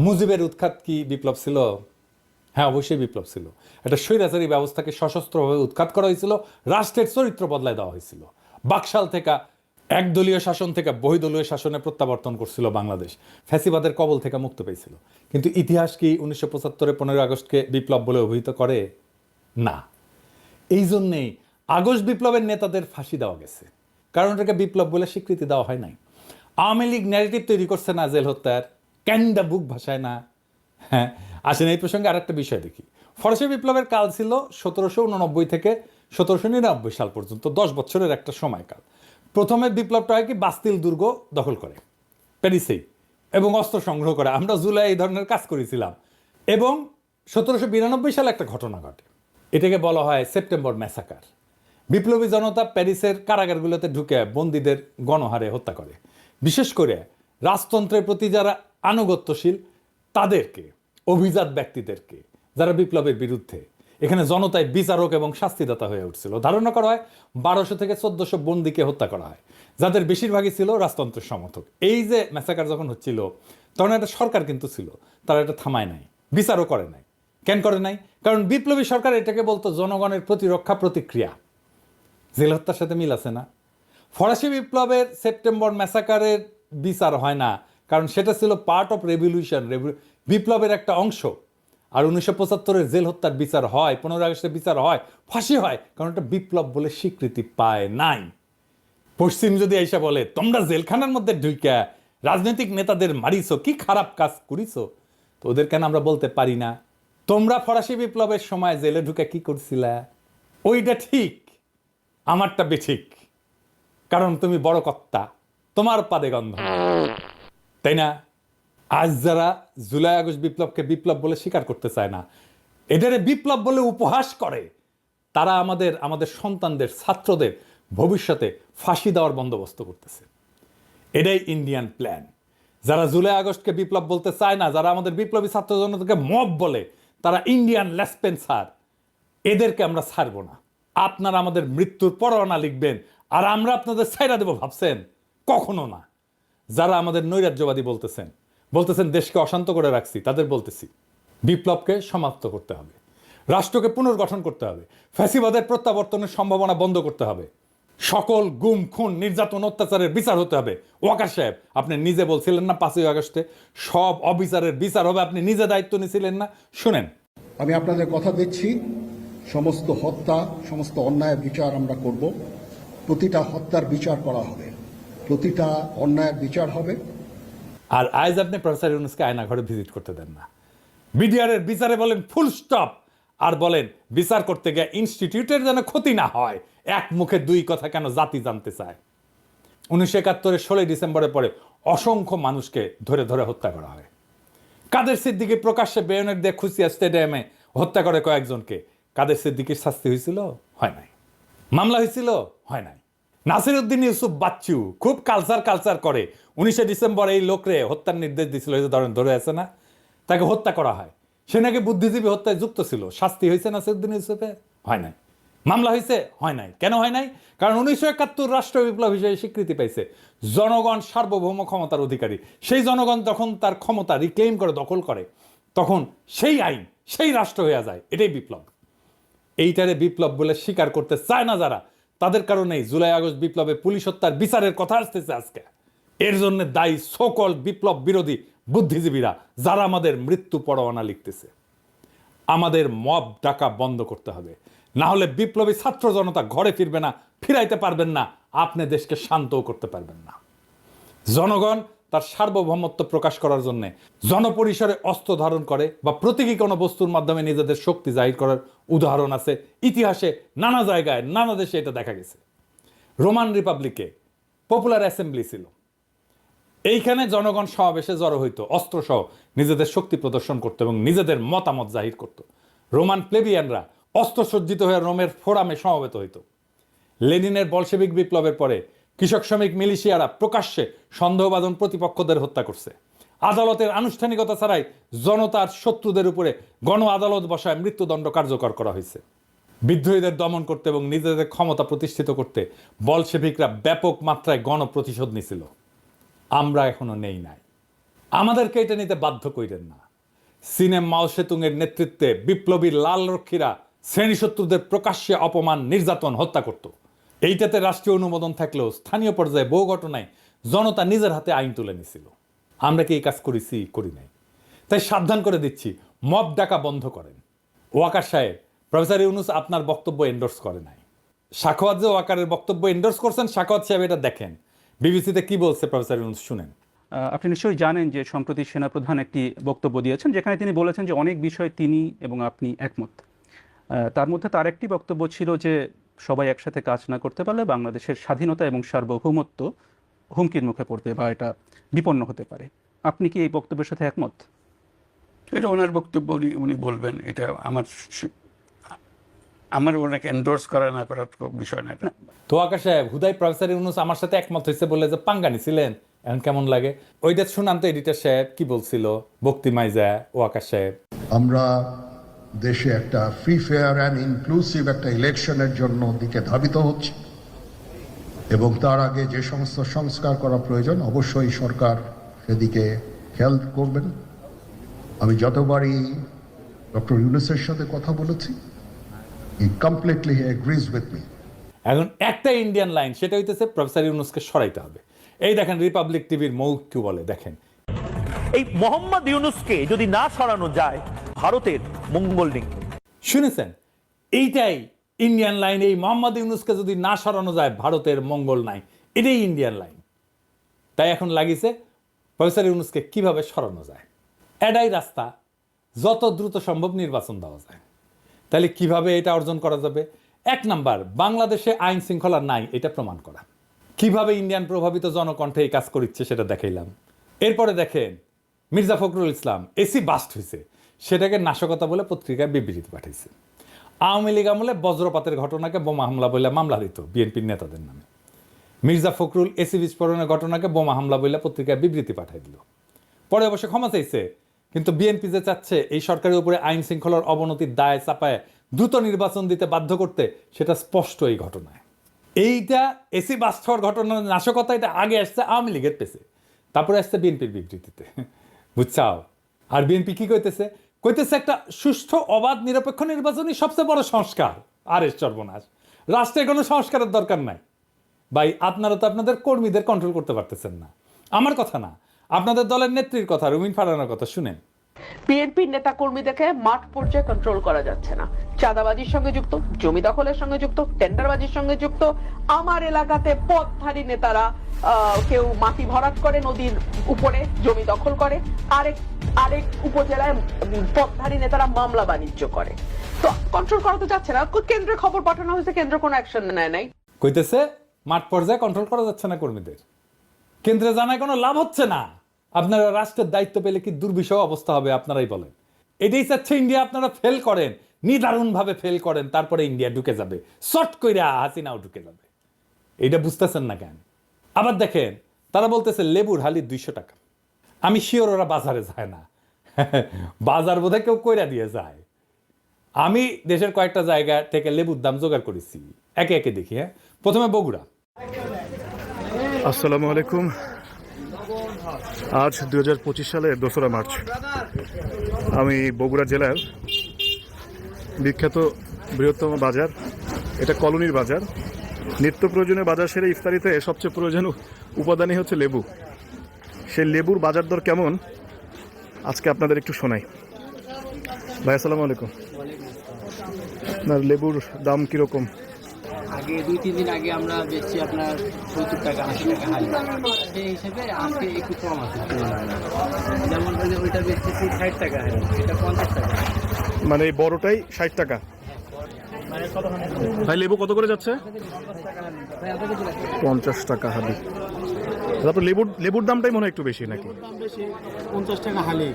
মুজিবের উৎখাত কি বিপ্লব ছিল? হ্যাঁ অবশ্যই বিপ্লব ছিল। একটা স্বৈরাচারী ব্যবস্থাকে সশস্ত্রভাবে উৎখাত করা হয়েছিল, রাষ্ট্রের চরিত্র বদলায় দেওয়া হয়েছিল। বাকশাল থেকে একদলীয় শাসন থেকে বহিদলীয় শাসনে প্রত্যাবর্তন করছিল বাংলাদেশ। ফ্যাসিবাদের কবল থেকে মুক্ত পেয়েছিল। কিন্তু ইতিহাস কি উনিশশো পঁচাত্তরে পনেরো আগস্টকে বিপ্লব বলে অভিহিত করে? না। এই জন্যেই আগস্ট বিপ্লবের নেতাদের ফাঁসি দেওয়া গেছে। কারণ এটাকে বিপ্লব বলে স্বীকৃতি দেওয়া হয় নাই। আওয়ামী লীগ ন্যারেটিভ তৈরি করছে না জেল হত্যার। ক্যান্ডা বুক ভাষায় না। হ্যাঁ আসেন এই প্রসঙ্গে আরেকটা বিষয় দেখি। ফরাসি বিপ্লবের কাল ছিল সতেরোশো উননব্বই থেকে সতেরোশো নিরানব্বই সাল পর্যন্ত, দশ বছরের একটা সময়কাল। প্রথমে বিপ্লবটা হয় কি বাস্তিল দুর্গ দখল করে, প্যারিসেই, এবং অস্ত্র সংগ্রহ করে। আমরা জুলাই এই ধরনের কাজ করেছিলাম। এবং সতেরোশো বিরানব্বই সালে একটা ঘটনা ঘটে। এটাকে বলা হয় সেপ্টেম্বর ম্যাসাকার। বিপ্লবী জনতা প্যারিসের কারাগারগুলোতে ঢুকে বন্দীদের গণহারে হত্যা করে। বিশেষ করে রাজতন্ত্রের প্রতি যারা আনুগত্যশীল তাদেরকে, অভিজাত ব্যক্তিদেরকে, যারা বিপ্লবের বিরুদ্ধে। এখানে জনতায় বিচারক এবং শাস্তিদাতা হয়ে উঠছিল। ধারণা করা হয় বারোশো থেকে চোদ্দশো বন্দিকে হত্যা করা হয়, যাদের বেশিরভাগই ছিল রাজতন্ত্রের সমর্থক। এই যে ম্যাসাকার যখন হচ্ছিল, তখন একটা সরকার কিন্তু ছিল, তারা এটা থামায় নাই, বিচারও করে নাই। কেন করে নাই? কারণ বিপ্লবী সরকার এটাকে বলতো জনগণের প্রতিরক্ষা প্রতিক্রিয়া। জেল হত্যার সাথে মিল আছে না। ফরাসি বিপ্লবের সেপ্টেম্বর ম্যাসাকারের বিচার হয় না কারণ সেটা ছিল পার্ট অফ রেভলিউশন বিপ্লবের একটা অংশ। আর উনিশশো পঁচাত্তরের জেল হত্যার বিচার হয়, পনেরো আগস্টের বিচার হয়, ফাঁসি হয়, কারণ এটা বিপ্লব বলে স্বীকৃতি পায় নাই। পশ্চিম যদি এসে বলে, তোমরা জেলখানার মধ্যে ঢুইকা রাজনৈতিক নেতাদের মারিছো, কি খারাপ কাজ করিছো? তো ওদের কেন আমরা বলতে পারি না? তোমরা ফরাসি বিপ্লবের সময় জেলে ঢুকে কি করছিলা? ওইটা ঠিক, আমারটা বেঠিক, কারণ তুমি বড় কর্তা, তোমার পাদে গন্ধ। তাই না? আজ যারা জুলাই আগস্ট বিপ্লবকে বিপ্লব বলে স্বীকার করতে চায় না এটারে বিপ্লব বলে উপহাস করে। তারা আমাদের আমাদের সন্তানদের, ছাত্রদের ভবিষ্যতে ফাঁসি দেওয়ার বন্দোবস্ত করতেছে। এটাই ইন্ডিয়ান প্ল্যান যারা জুলাই আগস্টকে বিপ্লব বলতে চায় না, যারা আমাদের বিপ্লবী ছাত্র জনতাকে মব বলে, তারা ইন্ডিয়ান লেসপেন্সার এদেরকে আমরা ছাড়বো না। আপনারা আমাদের মৃত্যুর পরোয়ানা লিখবেন, আর আমরা আপনাদের ছাইরা দেবো, ভাবছেন? কখনো না। যারা আমাদের নৈরাজ্যবাদী বলতেছেন বলতেছেন দেশকে অশান্ত করে রাখছি, তাদের বলতেছি, বিপ্লবকে সমাপ্ত করতে হবে, রাষ্ট্রকে পুনর্গঠন করতে হবে, ফ্যাসিবাদের প্রত্যাবর্তনের সম্ভাবনা বন্ধ করতে হবে, সকল গুম, খুন, নির্যাতন, অত্যাচারের বিচার হতে হবে। ওয়াকার সাহেব, আপনি নিজে বলছিলেন না পাঁচই আগস্টে, সব অবিচারের বিচার হবে, আপনি নিজে দায়িত্ব নিয়েছিলেন না। শুনেন। আমি আপনাদের কথা দিচ্ছি, সমস্ত হত্যা, সমস্ত অন্যায়ের বিচার আমরা করব, প্রতিটা হত্যার বিচার করা হবে। প্রতিটা অন্যায়ের বিচার হবে। আর আজ আপনি প্রফেসর ইউনুসকে আয়না ঘরে ভিজিট করতে দেন না। বিডিআরের বিচারে বলেন, ফুল স্টপ! আর বলেন, বিচার করতে গিয়ে ইনস্টিটিউটের যেন ক্ষতি না হয়, এক মুখে দুই কথা কেন জাতি জানতে চায়? উনিশশো একাত্তরের ষোলোই ডিসেম্বরের পরে অসংখ্য মানুষকে ধরে ধরে হত্যা করা হয়। কাদের সিদ্দিকি প্রকাশ্যে বেয়নের দিয়ে খুশিয়া স্টেডিয়ামে হত্যা করে কয়েকজনকে, কাদের সিদ্দিকির শাস্তি হয়েছিল? হয় নাই। মামলা হয়েছিল? হয় নাই। নাসির উদ্দিন ইউসুফ বাচ্চু খুব কালচার কালচার করে। উনিশে ডিসেম্বর এই লোকরে হত্যার নির্দেশ এই যে ধরেন, ধরে আছে না? তাকে হত্যা করা হয়। সে নাকি বুদ্ধিজীবী হত্যায় যুক্ত ছিল। শাস্তি হয়েছে নাসির উদ্দিন ইউসুফে হয় নাই। মামলা হয়েছে? হয় নাই। কেন হয় নাই? কারণ উনিশশো একাত্তর রাষ্ট্র বিপ্লব হিসেবে স্বীকৃতি পাইছে জনগণ সার্বভৌম ক্ষমতার অধিকারী। সেই জনগণ যখন তার ক্ষমতা রিক্লেম করে, দখল করে, তখন সেই আইন, সেই রাষ্ট্র হয়ে যায়। এটাই বিপ্লব। এইটারে বিপ্লব বলে স্বীকার করতে চায় না যারা। তাদের কারণেই জুলাই আগস্ট বিপ্লবে পুলিশ হত্যার বিচারের কথা আসতেছে আজকে। এর জন্য দায়ী সকল বিপ্লব বিরোধী বুদ্ধিজীবীরা, যারা আমাদের মৃত্যু পরোয়ানা লিখতেছে, আমাদের মব ডাকা বন্ধ করতে হবে। না হলে বিপ্লবী ছাত্র জনতা ঘরে ফিরবে না, ফিরাইতে পারবেন না, আপনি দেশকে শান্তও করতে পারবেন না। জনগণ তার সার্বভৌমত্ব প্রকাশ করার জন্য জনপরিসরে অস্ত্র ধারণ করে বা প্রতীকী কোনো বস্তুর মাধ্যমে নিজেদের শক্তি জাহির করার উদাহরণ আছে। ইতিহাসে নানা জায়গায়, নানা দেশে এটা দেখা গেছে। রোমান রিপাবলিকে পপুলার অ্যাসেম্বলি ছিল। এইখানে জনগণ সমাবেশে জড়ো হইতো, অস্ত্রসহ নিজেদের শক্তি প্রদর্শন করতো এবং নিজেদের মতামত জাহির করত। রোমান প্লেবিয়ানরা অস্ত্রসজ্জিত হয়ে রোমের ফোরামে সমবেত হইত। লেনিনের বলশেবিক বিপ্লবের পরে কৃষক, শ্রমিক, মিলিশিয়ারা প্রকাশ্যে সন্দেহবাদন প্রতিপক্ষদের হত্যা করছে। আদালতের আনুষ্ঠানিকতা ছাড়াই জনতার শত্রুদের উপরে গণ আদালত বসায় মৃত্যুদণ্ড কার্যকর করা হয়েছে। বিদ্রোহীদের দমন করতে এবং নিজেদের ক্ষমতা প্রতিষ্ঠিত করতে বলশেভিকরা ব্যাপক মাত্রায় গণপ্রতিশোধ নিছিল। আমরা এখনও নেই নাই। আমাদেরকে এটা নিতে বাধ্য কইরেন না। সিনেম মাও সেতুংয়ের নেতৃত্বে বিপ্লবী লাল রক্ষীরা শ্রেণি শত্রুদের প্রকাশ্যে অপমান, নির্যাতন, হত্যা করত। এইটাতে রাষ্ট্রীয় অনুমোদন থাকলেও স্থানীয় পর্যায়ে বহু ঘটনায় জনতা নিজের হাতে আইন তুলে নিছিল। আমরা কি এই কাজ করেছি? করি নাই। তাই সাবধান করে দিচ্ছি, মব ডাকা বন্ধ করেন। ওয়াকার সাহেব, প্রফেসর ইউনুস আপনার বক্তব্য এন্ডোর্স করে নাই। সাখোয়াত যে ওয়াকারের বক্তব্য এন্ডোর্স করছেন সাখোয়াত সাহেব এটা দেখেন। বিবিসিতে কি বলছে প্রফেসর ইউনুস? শুনেন। আপনি নিশ্চয়ই জানেন যে সম্প্রতি সেনাপ্রধান একটি বক্তব্য দিয়েছেন, যেখানে তিনি বলেছেন যে অনেক বিষয়ে তিনি এবং আপনি একমত। তার মধ্যে তার একটি বক্তব্য ছিল যে সবাই একসাথে কাজ না করতে পারলে বাংলাদেশের স্বাধীনতা এবং সার্বভৌমত্ব হুমকির মুখে পড়তে বা এটা বিপন্ন হতে পারে। আপনি কি এই বক্তব্যের সাথে একমত? এটা ওনার বক্তব্য উনি উনি বলবেন। এটা আমার আমার ওনাকে এন্ডোর্স করা না করার বিষয় না তো ওয়াকার সাহেব হুদাই প্রফেসর ইউনুস আমার সাথে একমত হয়েছে বলে যে পাঙ্গানি ছিলেন এখন কেমন লাগে? ওইটা শুনান তো এডিটর সাহেব কি বলছিল? ভক্তি মাইজা ওয়াকার সাহেব। আমরা দেশে একটা ফ্রি ফেয়ার অ্যান্ড ইনক্লুসিভ একটা ইলেকশনের জন্য দিকে ধাবিত হচ্ছে। এবং তার আগে যে সমস্ত সংস্কার করা প্রয়োজন অবশ্যই সরকার সেদিকে খেয়াল করবেন। আমি যতবারই ডক্টর ইউনুসের সাথে কথা বলেছি he completely agrees with me এখন একটা ইন্ডিয়ান লাইন সেটা হইতেছে প্রফেসর ইউনুসকে সরাইতে হবে। এই দেখেন রিপাবলিক টিভির মৌক কি বলে দেখেন। এই মোহাম্মদ ইউনুসকে যদি না সরানো যায় ভারতের মঙ্গল নেই শুনেছেন? এইটাই ইন্ডিয়ান লাইন এই মোহাম্মদ ইউনুসকে যদি না সরানো যায়, ভারতের মঙ্গল নাই। এটাই ইন্ডিয়ান লাইন তাই এখন লাগিছে প্রফেসর ইউনুসকে কীভাবে সরানো যায়? এটাই রাস্তা। যত দ্রুত সম্ভব নির্বাচন দেওয়া যায়। তাহলে কীভাবে এটা অর্জন করা যাবে? এক নাম্বার, বাংলাদেশে আইন শৃঙ্খলা নাই, এটা প্রমাণ করা। কীভাবে ইন্ডিয়ান প্রভাবিত জনকণ্ঠে এই কাজ করিচ্ছে সেটা দেখাইলাম। এরপরে দেখেন, মির্জা ফখরুল ইসলাম, এসি বাস্ট হয়েছে সেটাকে নাশকতা বলে পত্রিকায় বিবৃতি পাঠাইছে। আওয়ামী লীগ আমলে বজ্রপাতের ঘটনাকে বোমা হামলা বলে মামলা দিত বিএনপির নেতাদের নামে। মির্জা ফখরুল এসি বিস্ফোরণের ঘটনাকে বোমা হামলা বলে পত্রিকায় বিবৃতি পাঠাই দিল। পরে অবশ্য ক্ষমা চাইছে, কিন্তু বিএনপি যে চাচ্ছে, এই সরকারের উপরে আইন শৃঙ্খলার অবনতির দায় চাপায় দ্রুত নির্বাচন দিতে বাধ্য করতে সেটা স্পষ্ট এই ঘটনায়। এইটা এসি হওয়ার ঘটনার নাশকতা, এটা আগে আসছে আওয়ামী লীগের পেছে। তারপরে আসছে বিএনপির বিবৃতিতে। বুঝছাও? আর বিএনপি কি কইতেছে? কইতেছে একটা সুষ্ঠু, অবাধ, নিরপেক্ষ নির্বাচনই সবচেয়ে বড় সংস্কার। আর এস সর্বনাশ। রাষ্ট্রের কোনো সংস্কারের দরকার নাই। ভাই, আপনারা তো আপনাদের কর্মীদের কন্ট্রোল করতে পারতেছেন না। আমার কথা না, আপনাদের দলের নেত্রীর কথা, রুমিন ফারানার কথা শুনেন। বিএনপির নেতা কর্মীদেরকে মাঠ পর্যায়ে কন্ট্রোল করা যাচ্ছে না। চাঁদাবাজির সঙ্গে যুক্ত, জমি দখলের সঙ্গে যুক্ত, টেন্ডারবাজির সঙ্গে যুক্ত, আমার এলাকাতে পথধারী নেতারা কেউ মাটি ভরাট করে নদীর উপরে জমি দখল করে, আরেক আরেক উপজেলায় পথধারী নেতারা মামলা বাণিজ্য করে। তো কন্ট্রোল করা তো যাচ্ছে না। কেন্দ্রে খবর পাঠানো হয়েছে, কেন্দ্র কোনো অ্যাকশন নেয় নাই। কইতেছে, মাঠ পর্যায়ে কন্ট্রোল করা যাচ্ছে না কর্মীদের। কেন্দ্রে জানায় কোনো লাভ হচ্ছে না। আপনারা রাষ্ট্রের দায়িত্ব পেলে কি দুর্বিষহ অবস্থা হবে, আপনারাই বলেন। এটাই চাচ্ছে ইন্ডিয়া আপনারা ফেল করেন। নিদারুণভাবে ফেল করেন, তারপরে ইন্ডিয়া ঢুকে যাবে। শর্ট কইরা হাসিনাও ঢুকে যাবে। এইটা বুঝতেছেন না কেন? আবার দেখেন, তারা বলতেছে লেবুর হালি দুইশো টাকা। আমি শিওর ওরা বাজারে যায় না। বাজার বোধহয় কেউ কইরা দিয়ে যায়। আমি দেশের কয়েকটা জায়গা থেকে লেবুর দাম জোগাড় করেছি। একে একে দেখি হ্যাঁ? প্রথমে বগুড়া। আসসালামু আলাইকুম। আজ দু সালের দোসরা মার্চ। আমি বগুড়া জেলার বিখ্যাত বৃহত্তম বাজার, এটা কলোনির বাজার। নিত্য প্রয়োজনীয় বাজার সেরে ইফতারিতে সবচেয়ে প্রয়োজনীয় উপাদানই হচ্ছে লেবু। সেই লেবুর বাজার দর কেমন? আজকে আপনাদের একটু শোনাই। ভাই, আসসালামু আলাইকুম। আপনার লেবুর দাম কীরকম? আগে দুই, তিন দিন আগে আমরা বেচছি আপনার সত্তর টাকা, আশি টাকা হাই সেই হিসেবে আজকে একটু কম আছে। যেমন ওইটা বেচতেছি ষাট টাকা এটা পঞ্চাশ টাকা মানে এই বড়টাই ষাট টাকা। ভাই লেবু কত করে যাচ্ছে? পঞ্চাশ টাকা হালি। তারপর লেবুর লেবুর দামটাই মনে হয় একটু বেশি নাকি? পঞ্চাশ টাকা হালি।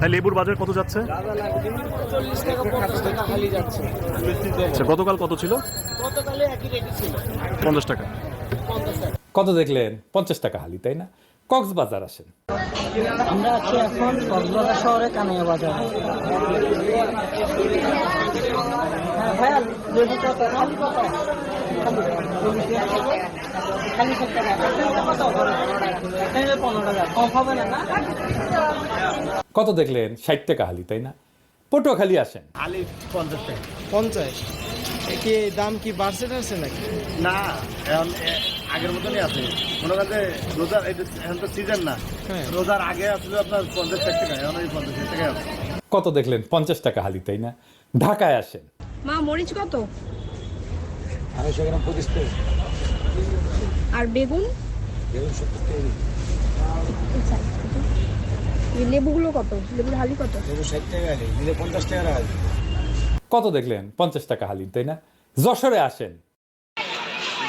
ভাই লেবুর বাজার কত যাচ্ছে? আচ্ছা গতকাল কত ছিল? গতকালে একই রেটে ছিল। পঞ্চাশ টাকা। পঞ্চাশ টাকা। কত দেখলেন? পঞ্চাশ টাকা হালি তাই না? কক্সবাজার আসেন। আমরা আছি এখন কক্সবাজার শহরে কানাইয়া বাজার। হ্যাঁ কত? দেখলেন? ষাট টাকা হালি তাই না? পটুয়াখালী আসেন। পঞ্চাশ টাকা। কি দাম কি বাড়ছে টাড়ছে নাকি? না আগের মতনই আছে। মনে করেন যে রোজার এটা এখন তো সিজন না হ্যাঁ। রোজার আগে আসলে আপনার পঞ্চাশ ষাট টাকা এখন ওই পঞ্চাশ ষাট টাকা আছে। কত দেখলেন? পঞ্চাশ টাকা হালি তাই না? ঢাকায় আসেন। মা মরিচ কত? আর বেগুন? আচ্ছা, এই লেবুগুলো কত? লেবুর হালি কত? কত দেখলেন? পঞ্চাশ টাকা হালি তাই না? যশোরে আসেন।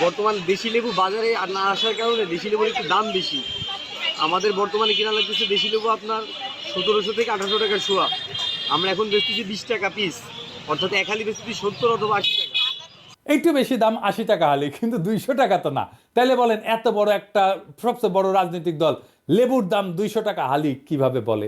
বর্তমান দেশি লেবু বাজারে না আসার কারণে দেশি লেবুর একটু দাম বেশি। আমাদের বর্তমানে কিনা লাগতেছে দেশি লেবু আপনার সতেরোশো থেকে আঠারোশো টাকার শোয়া আমরা এখন বেচতেছি বিশ টাকা পিস অর্থাৎ এক হালি বেচতেছি সত্তর অথবা আশি টাকা। একটু বেশি দাম আশি টাকা হালি, কিন্তু দুইশো টাকা তো না। তাইলে বলেন, এত বড় একটা সবচেয়ে বড় রাজনৈতিক দল, লেবুর দাম দুইশো টাকা হালি কীভাবে বলে?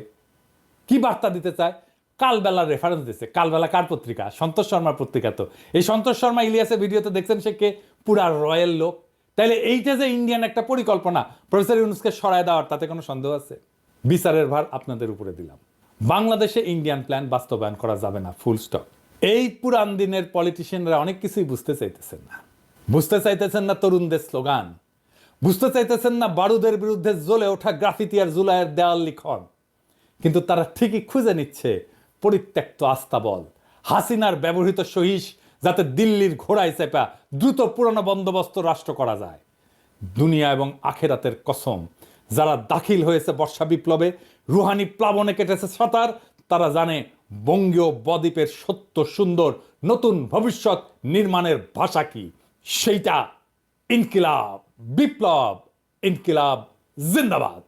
কি বার্তা দিতে চায়? কালবেলার রেফারেন্স দিচ্ছে কালবেলা কার পত্রিকা? সন্তোষ শর্মার পত্রিকা তো। এই সন্তোষ শর্মা ইলিয়াসের ভিডিওতে দেখছেন সে কে? পুরা রয়্যাল লোক। তাইলে এইটা যে ইন্ডিয়ান একটা পরিকল্পনা, প্রফেসর ইউনুসকে সরায় দেওয়ার তাতে কোনো সন্দেহ আছে? বিচারের ভার আপনাদের উপরে দিলাম। বাংলাদেশে ইন্ডিয়ান প্ল্যান বাস্তবায়ন করা যাবে না ফুল স্টপ এই পুরান দিনের পলিটিশিয়ানরা অনেক কিছুই বুঝতে চাইতেছেন না। বুঝতে চাইতেছেন না তরুণদের স্লোগান। বুঝতে চাইতেছেন না বারুদের বিরুদ্ধে জ্বলে ওঠা গ্রাফিতি আর জুলাইয়ের দেওয়াল লিখন। কিন্তু তারা ঠিকই খুঁজে নিচ্ছে পরিত্যক্ত আস্তাবল। হাসিনার ব্যবহৃত সহিস যাতে দিল্লির ঘোড়ায় চেপা দ্রুত পুরনো বন্দোবস্ত রাষ্ট্র করা যায়। দুনিয়া এবং আখেরাতের কসম, যারা দাখিল হয়েছে বর্ষা বিপ্লবে, রুহানি প্লাবনে কেটেছে সাঁতার, তারা জানে বঙ্গীয় বদ্বীপের সত্য সুন্দর নতুন ভবিষ্যৎ নির্মাণের ভাষা কি। সেইটা ইনকিলাব, বিপ্লব, ইনকিলাব, জিন্দাবাদ।